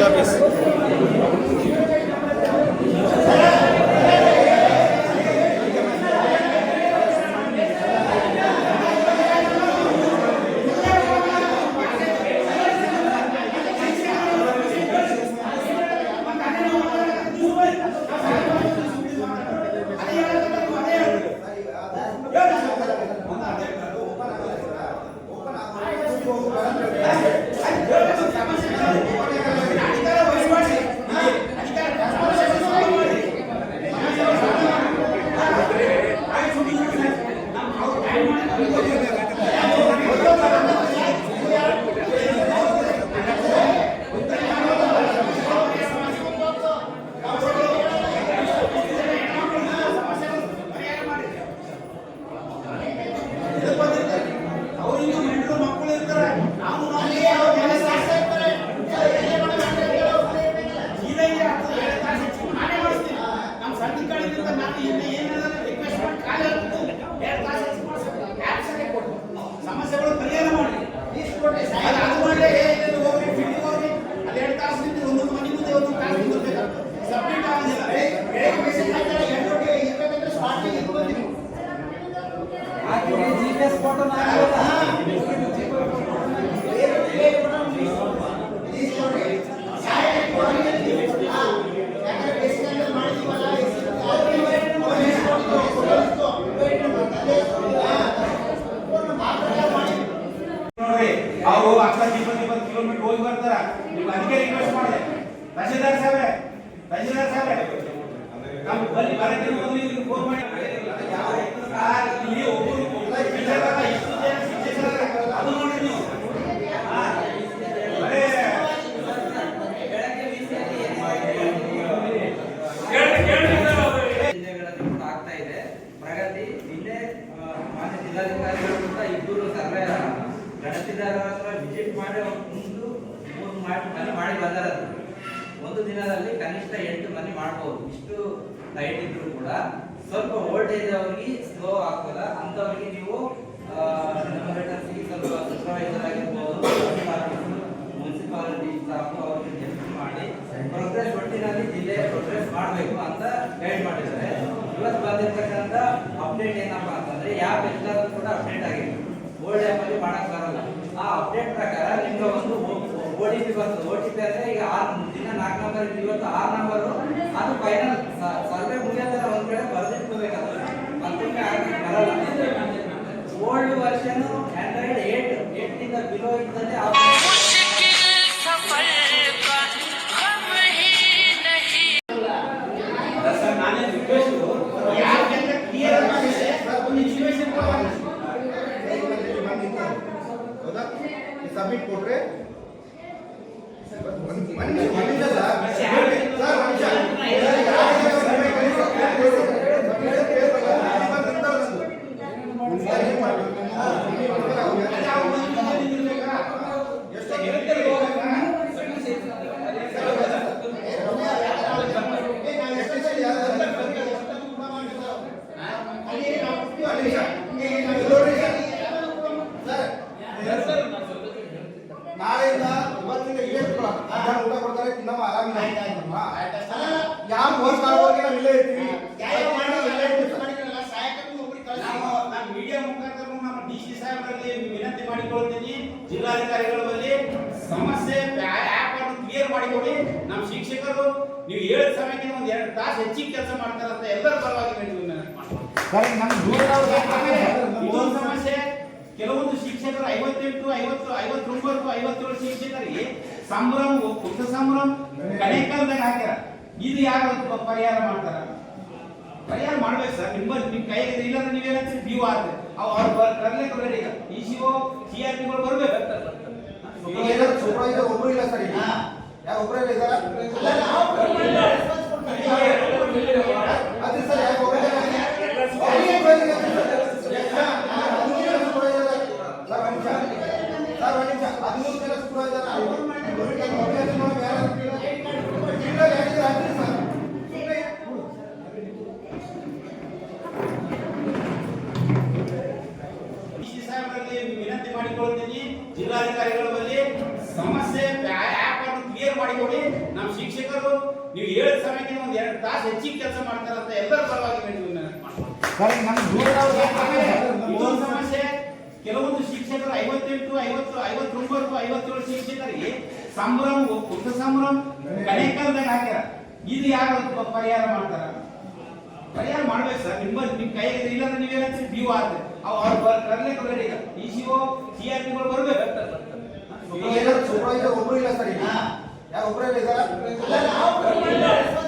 Pela vez. ಅವರು ಅಕ್ಕಿ ಇಪ್ಪತ್ತು ಇಪ್ಪತ್ತು ಕಿಲೋಮೀಟರ್ ಹೋಗಿ ಬರ್ತಾರ ನಿಮ್ಗೆ ಅದಕ್ಕೆ ರಿಕ್ವೆಸ್ಟ್ ಮಾಡಿದೆ ತಹಶೀಲ್ದಾರ್ ಸಾಹೇಬ್ರೆ ತಹಶೀಲ್ದಾರ್ ಸಾಹೇಬ್ರೆ ನಮ್ಗೆ ಬನ್ನಿ ಬರಕ್ಕೆ ಮೊದಲು ಮುಂದು ಮೂರು ಮಾಡಿ ಮನೆ ಮಾಡಿ ಬಂದಾರ ಒಂದು ದಿನದಲ್ಲಿ ಕನಿಷ್ಠ ಎಂಟು ಮನೆ ಮಾಡ್ಬೋದು. ಇಷ್ಟು ಲೈಟ್ ಇದ್ರು ಕೂಡ. ಸ್ವಲ್ಪ ವೋಲ್ಟೇಜ್ ಅವ್ರಿಗೆ ಸ್ಲೋ ಆಗ್ತದ. ಅಂಥವ್ರಿಗೆ ನೀವು ಸ್ವಲ್ಪ ಸೂಪರ್ವೈಸರ್ ಆಗಿರ್ಬೋದು ಮುನ್ಸಿಪಾಲಿಟಿ ಸ್ಟಾಫ್ ಅವ್ರಿಗೆ ಹೆಲ್ಪ್ ಮಾಡಿ ಪ್ರೋಗ್ರೆಸ್ ಒಟ್ಟಿನಲ್ಲಿ ಜಿಲ್ಲೆ ಪ್ರೋಗ್ರೆಸ್ ಮಾಡಬೇಕು ಅಂತ ಗೈಡ್ ಮಾಡಿದ್ದಾರೆ. ಇವತ್ತು ಬಂದಿರತಕ್ಕಂಥ ಅಪ್ಡೇಟ್ ಏನಪ್ಪಾ ಅಂತಂದ್ರೆ, ಯಾವ ಎಲ್ಲರೂ ಕೂಡ ಅಪ್ಡೇಟ್ ಆಗಿದೆ ಓಲ್ಡ್ ಆ್ಯಪಲ್ಲಿ ಮಾಡಕ್ ಬರಲ್ಲ ಆ ಅಪ್ಡೇಟ್ ಪ್ರಕಾರ ನಿಮ್ಗೆ ಒಂದು ಓ ಟಿ ಪಿ ಬಂತು. ಓ ಟಿ ಪಿ ಅಂದ್ರೆ ಈಗ ಆರು ದಿನ ನಾಲ್ಕು ನಂಬರ್ ಇವತ್ತು ಆರು ನಂಬರ್ ಅದು ಫೈನಲ್ ಸರ್ವೆ ಮುಗಿಯೋದರ ಒಂದ್ ಕಡೆ ಬರ್ದಿಟ್ಕೋಬೇಕಾದ್ರೆ ಮತ್ತೊಮ್ಮೆ ಬರಲ್ಲ. Old version Android eight eight ಇಂದ ಬಿಲೋ ಇದ್ದಲ್ಲಿ ಆ ಸಬ್ಮಿಟ್ ಕೊಟ್ರೆ ಒಂದ್- ಒಂದ್ ನಿಮಿಷ, ಒಂದ್ ನಿಮಿಷ ಸರ್. ಸರ್, ಒಂದ್ ನಿಮಿಷ. ಸರ್, ಯಾರಿಗೆ ಸರ್ವೆ ಕಳಿಸಿ ಸರ್ವೆ ಕೇಳ್ಬೇಕಲ್ಲ, ಅಲ್ಲಿ ಬಂದು ನಿಂತವ್ರು ನಂದು. ಸರ್, ಏನ್ ಮಾಡ್ಬೇಕು? ಇಲ್ಲಿ ಕೊಡ್ತಾರೆ ಅವ್ರಿಗೆ. ಅದೇ ಅವ್ರು ಒಂದು ದಿನ ನಿಲ್ಬೇಕಾ? ಎಷ್ಟು ಎಲ್ಲಿಗೆ ಹೋಗ್ಬೇಕಾ? ಏ, ನಾನು ಎಷ್ಟು ಸಲ ಯಾರಾದ್ರೂ ಬಂದ್ರೆ ಎಷ್ಟು ಊಟ ಮಾಡಿದ್ರು? ಅಲ್ಲಿ ನಾವು ಕೊಡ್ತೀವಿ, ಒಂದ್ ಅಲ್ಲಿ ನಿಮಿಷ. ಇಲ್ಲಿ ನೋಡ್ರಿ ಸರ್. ನಾಳೆಯಿಂದ ಇವತ್ತಿಂದ ಇಲ್ಲೇ ಇಟ್ಕೊಳ್ಳೋಣ. ಮಧ್ಯಾಹ್ನ ಊಟ ಕೊಡ್ತಾರೆ ತಿನ್ನಮ್ಮ ಆರಾಮಿಲ್ಲ ಹಾ. ಯಾವ ವರ್ಕ್ ಆಗೋರಿಗೆ ನಾವು ಇಲ್ಲೇ ಇರ್ತೀವಿ ನ್ಯಾಯ ಮಾಡಿ ಎಲ್ಲ ಯೂಸ್ ಮಾಡಿದ್ರಲ್ಲ, ಸಹಾಯಕರು ಒಬ್ರಿಗೆ ಕಳ್ಸಿ. ನಾವು- ನಾನು ಮೀಡಿಯಾ ಮುಖಾಂತರ ನಮ್ಮ ಡಿ ಸಿ ಸಾಹೇಬರಲ್ಲಿ ವಿನಂತಿ ಮಾಡಿಕೊಳ್ತೀನಿ. ಜಿಲ್ಲಾಧಿಕಾರಿಗಳ ಬಳಿ ಸಮಸ್ಯೆ ಆ್ಯಪ್ ಅನ್ನು ಕ್ಲಿಯರ್ ಮಾಡಿಕೊಳ್ಳಿ ನಮ್ಮ ಶಿಕ್ಷಕರು ನೀವು ಹೇಳಿದ ಸಮಯಕ್ಕೆ ಒಂದು ಎರಡು ತಾಸು ಹೆಚ್ಚಿಗೆ ಕೆಲಸ ಮಾಡ್ತಾರಂತ ಎಲ್ಲರ ಪರವಾಗಿ ನೀವು. ಇದೊಂದು ಸಮಸ್ಯೆ ಕೆಲವೊಂದು ಶಿಕ್ಷಕರು ಐವತ್ತೆಂಟು ಐವತ್ತು ಐವತ್ತೊಂಬತ್ತು ಐವತ್ತೇಳು ಶಿಕ್ಷಕರಿಗೆ ಸಂಭ್ರಮ ಸಂಭ್ರಮ ಕಣೇಕಲ್ದಾಗ ಹಾಕ್ಯಾರ ಇದು ಯಾರು ಪರಿಹಾರ ಮಾಡ್ತಾರ ಪರಿಹಾರ ಮಾಡ್ಬೇಕು ಸರ್ ನಿಮ್ಮ ನಿಮ್ ಕೈಗೆ ಇಲ್ಲಾಂದ್ರೆ ನೀವೇನ ನೀವು ಆದ್ರೆ ಅವ್ ಅವ್ರು ಬರ್ಲಿಕ್ಕೆ ರೆಡಿ ಈಗ ಇ ಸಿ ಓ ಸಿ ಆರ್ ಪಿಗಳು ಬರ್ಬೇಕು ಸೂಪರ್ವೈಸರ್ ಒಬ್ರು ಇಲ್ಲ ಸರ್ ಈಗ ಯಾರು ಒಬ್ಬರೇ ಇದ್ದಾರ ಅದೇ ಸರ್ ಯಾಕೆ ಒಬ್ಬರೇ ಸರ್ ಒಂದು ನಿಮಿಷ ಹದಿಮೂರು ಜನ ಸೂಪರ್ವೈಸರ್ ಡಿ ಸಿ ಸಾಹೇಬರಲ್ಲಿ ವಿನಂತಿ ಮಾಡಿಕೊಳ್ತೀನಿ. ಜಿಲ್ಲಾಧಿಕಾರಿಗಳ ಬಳಿ ಸಮಸ್ಯೆ ಆ್ಯಪ್ ಮಾಡಿಕೊಡಿ. ನಮ್ಮ ಶಿಕ್ಷಕರು ನೀವು ಹೇಳಿದ ಸಮಯಕ್ಕೆ ಒಂದೆರಡು ತಾಸು ಹೆಚ್ಚಿಗೆ ಕೆಲಸ ಮಾಡ್ತಾರಂತ ಎಲ್ಲರ ಪರವಾಗಿ? ಇದೊಂದು ಸಮಸ್ಯೆ. ಕೆಲವೊಂದು ಶಿಕ್ಷಕರು ಐವತ್ತೆಂಟು, ಐವತ್ತು, ಐವತ್ತೊಂಬತ್ತು, ಐವತ್ತೇಳು ಶಿಕ್ಷಕರಿಗೆ ಸಂಭ್ರಮ ಉಪ ಸಂಭ್ರಮ? ಕಡೆ ಕಾಲದಾಗ ಹಾಕ್ಯಾರ. ಇದು ಯಾರು ಪರಿಹಾರ ಮಾಡ್ತಾರ? ಪರಿಹಾರ ಮಾಡ್ಬೇಕು ಸರ್. ನಿಮ್ಮ ನಿಮ್ ಕೈ ಇಲ್ಲ ಅಂದ್ರೆ ನೀವೇನ ನೀವು ಆದ್ರೆ. ಅವ್ ಅವ್ರು ಕರ್ಲಿಕ್ಕೆ ರೆಡಿ ಈಗ. ಸಿ ಓ ಸಿ ಆರ್ ಪಿಗಳು ಬರ್ಬೇಕು. ಸೂಪರ್ವೈಸರ್ ಒಬ್ರು ಇಲ್ಲ ಸರ್. ಯಾರು ಒಬ್ರು ಇಲ್ಲ ಅದೇ